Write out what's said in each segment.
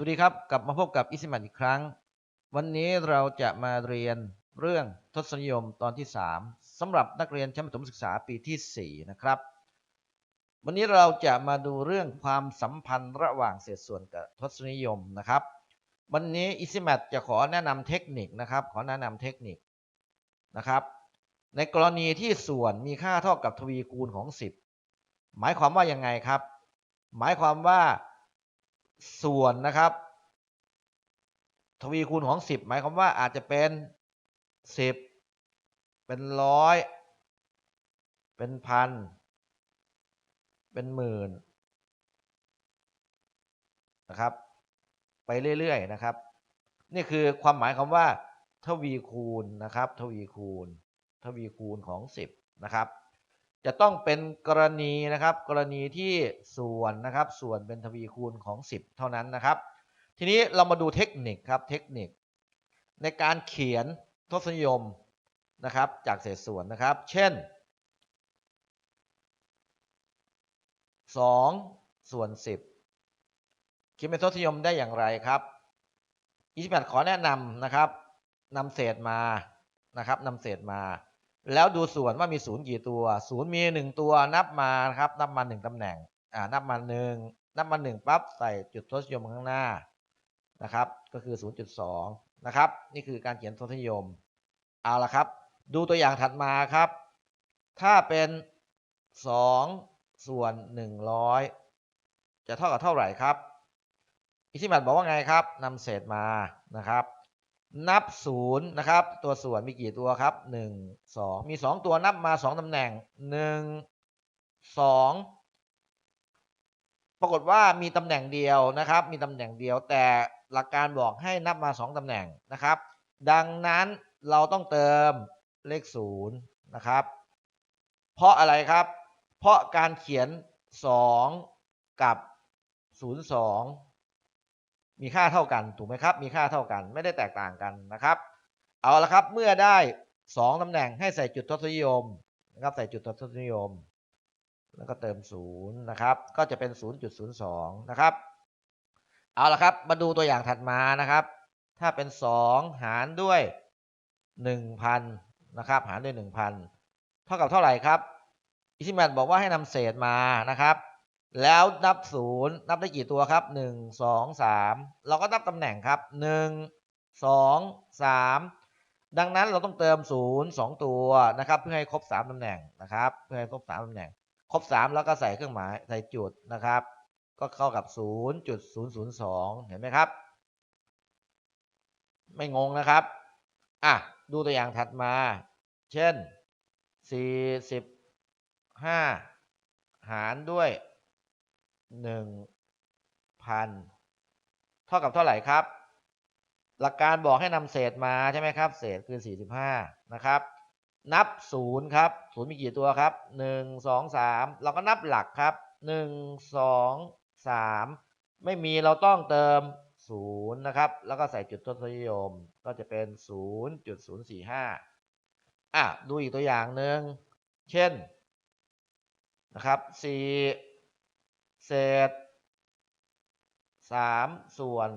สวัสดีครับ กลับมาพบกับอิสมันอีกครั้ง วันนี้เราจะมาเรียนเรื่องทศนิยมตอนที่ 3สำหรับนักเรียนชั้นประถมศึกษาปีที่ 4 นะครับ วันนี้เราจะมาดูเรื่องความสัมพันธ์ระหว่างเศษส่วนกับทศนิยมนะครับ วันนี้อิสมัตจะขอแนะนำเทคนิคนะครับ ขอแนะนำเทคนิคนะครับ ในกรณีที่ส่วนมีค่าเท่ากับทวีคูณของ 10 หมายความว่ายังไงครับ หมายความว่า ส่วนนะครับ ทวีคูณของ 10 หมายความว่าอาจจะเป็น 10 เป็นร้อยเป็นพัน เป็นหมื่นนะครับ ไปเรื่อยๆนะครับ นี่คือความหมายคำว่า ทวีคูณนะครับ ทวีคูณ ทวีคูณของ 10 นะครับ จะต้องเป็นกรณีนะครับ กรณีที่ส่วนนะครับ ส่วนเป็นทวีคูณของ 10 เท่านั้นนะครับ ทีนี้เรามาดูเทคนิคครับเทคนิค ในการเขียนทศนิยมนะครับ จากเศษส่วนนะครับ เช่น 2 ส่วน 10เขียนเป็นทศนิยมได้อย่างไรครับ28ขอแนะนำนะครับนำเศษมานะครับนำเศษมา แล้วดูส่วนว่ามีศูนย์กี่ตัวศูนย์มีหนึ่งตัวนับมานะครับ นับมาหนึ่งตำแหน่งอ่านับมาหนึ่งนับมาหนึ่งปั๊บใส่จุดทศนิยมข้างหน้านะครับ ก็คือ 0.2 นะครับ นี่คือการเขียนทศนิยม เอาละครับ ดูตัวอย่างถัดมาครับ ถ้าเป็น 2 ส่วน 100 จะเท่ากับเท่าไหร่ครับ อิทธิบัตบอกว่าไงครับนำเศษมานะครับ นับศูนย์นะครับ ตัวส่วนมีกี่ตัวครับหนึ่งสองมีสองตัวนับมาสองตำแหน่งหนึ่งสองปรากฏว่ามีตำแหน่งเดียวนะครับ มีตำแหน่งเดียวแต่หลักการบอกให้นับมาสองตำแหน่งนะครับ ดังนั้นเราต้องเติมเลขศูนย์นะครับ เพราะอะไรครับ เพราะการเขียนสองกับศูนย์สอง มีค่าเท่ากันถูกไหมครับ มีค่าเท่ากันไม่ได้แตกต่างกันนะครับ เอาละครับเมื่อได้สองตำแหน่งให้ใส่จุดทศนิยมนะครับใส่จุดทศนิยม แล้วก็เติมศูนย์นะครับก็จะเป็น 0.02 นะครับ เอาละครับมาดูตัวอย่างถัดมานะครับ ถ้าเป็น 2 หารด้วย 1,000นะครับหารด้วย 1,000 เท่ากับเท่าไหร่ครับอิชิแมนบอกว่าให้นำเศษมานะครับ แล้วนับศูนย์นับได้กี่ตัวครับหนึ่งสองสามเราก็นับตำแหน่งครับหนึ่งสองสามดังนั้นเราต้องเติมศูนย์สองตัวนะครับ เพื่อให้ครบสามตำแหน่งนะครับ เพื่อให้ครบสามตำแหน่ง ครบสามแล้วก็ใส่เครื่องหมายใส่จุดนะครับ ก็เข้ากับศูนย์จุดศูนย์ศูนย์สองเห็นไหมครับ ไม่งงนะครับอะดูตัวอย่างถัดมา เช่นสี่สิบห้าหารด้วย หนึ่งพันเท่ากับเท่าไหร่ครับ หลักการบอกให้นำเศษมาใช่ไหมครับ เศษคือ 45 นะครับ นับศูนย์ครับศูนย์มีกี่ตัวครับ 1 2 3 เราก็นับหลักครับ 1 2 3 ไม่มีเราต้องเติม0นะครับ แล้วก็ใส่จุดทศนิยม ก็จะเป็น 0.045 อะ ดูอีกตัวอย่างหนึ่ง เช่นนะครับ4 เศษสามส่วน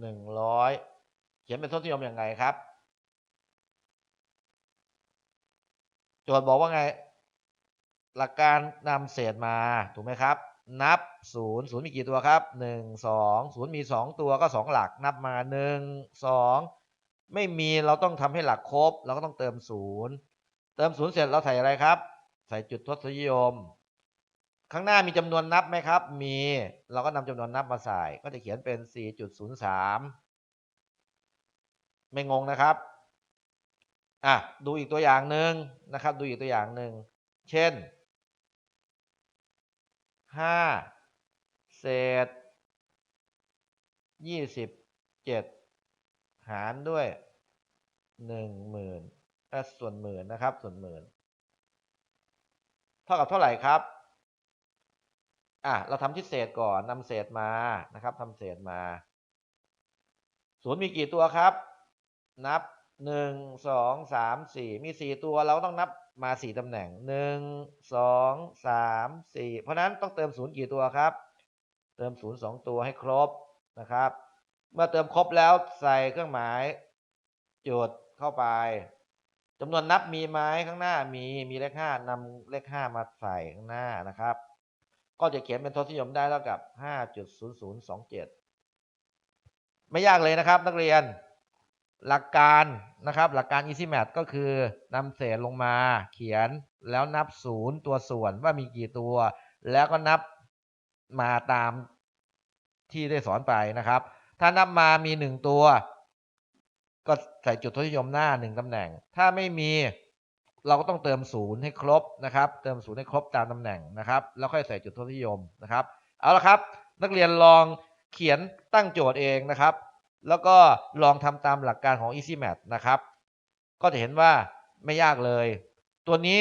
หนึ่งร้อยเขียนเป็นทศนิยมยังไงครับ โจทย์บอกว่าไง หลักการนำเศษมาถูกไหมครับ นับศูนย์ศูนย์มีกี่ตัวครับหนึ่งสองศูนย์มีสองตัวก็สองหลักนับมาหนึ่งสองไม่มีเราต้องทำให้หลักครบ เราก็ต้องเติมศูนย์เติมศูนย์เสร็จเราใส่อะไรครับ ใส่จุดทศนิยม ข้างหน้ามีจำนวนนับไหมครับ มี เราก็นำจำนวนนับมาใส่ ก็จะเขียนเป็น 4.03 ไม่งงนะครับ อะ ดูอีกตัวอย่างหนึ่งนะครับ ดูอีกตัวอย่างหนึ่ง เช่น 5 เศษ 27 หารด้วย 1 0,000ส่วนหมื่นนะครับ ส่วนหมื่น เท่ากับเท่าไหร่ครับ อะเราทำที่เศษก่อนนำเศษมานะครับทำเศษมาศูนย์มีกี่ตัวครับ นับหนึ่งสองสามสี่มีสี่ตัวเราต้องนับมาสี่ตำแหน่งหนึ่งสองสามสี่เพราะฉะนั้นต้องเติมศูนย์กี่ตัวครับ เติมศูนย์สองตัวให้ครบนะครับ เมื่อเติมครบแล้วใส่เครื่องหมาย จุดเข้าไปจำนวนนับมีไหมข้างหน้ามีมีเลขห้านำเลขห้ามาใส่ข้างหน้านะครับ ก็จะเขียนเป็นทศนิยมได้เท่ากับห้าจุดศูนย์ศูนย์สองเจ็ดไม่ยากเลยนะครับนักเรียน หลักการนะครับหลักการ easy math ก็คือนำเศษลงมาเขียนแล้วนับศูนย์ตัวส่วนว่ามีกี่ตัว แล้วก็นับมาตามที่ได้สอนไปนะครับ ถ้านับมามีหนึ่งตัว ก็ใส่จุดทศนิยมหน้าหนึ่งตำแหน่ง ถ้าไม่มี เราก็ต้องเติมศูนย์ให้ครบนะครับ เติมศูนย์ให้ครบตามตำแหน่งนะครับ แล้วค่อยใส่จุดทศนิยมนะครับ เอาละครับ นักเรียนลองเขียนตั้งโจทย์เองนะครับ แล้วก็ลองทำตามหลักการของ Easy Math นะครับ ก็จะเห็นว่าไม่ยากเลย ตัวนี้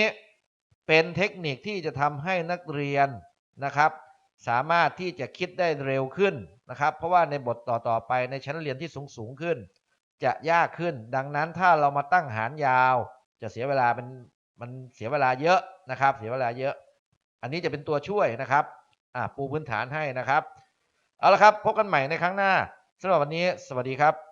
เป็นเทคนิคที่จะทำให้นักเรียนนะครับ สามารถที่จะคิดได้เร็วขึ้นนะครับ เพราะว่าในบทต่อๆไปในชั้นเรียนที่สูงสูงๆขึ้น จะยากขึ้น ดังนั้นถ้าเรามาตั้งหารยาว จะเสียเวลาเป็นมันเสียเวลาเยอะนะครับ เสียเวลาเยอะ อันนี้จะเป็นตัวช่วยนะครับอ่าปูพื้นฐานให้นะครับ เอาละครับ พบกันใหม่ในครั้งหน้าสำหรับวันนี้ สวัสดีครับ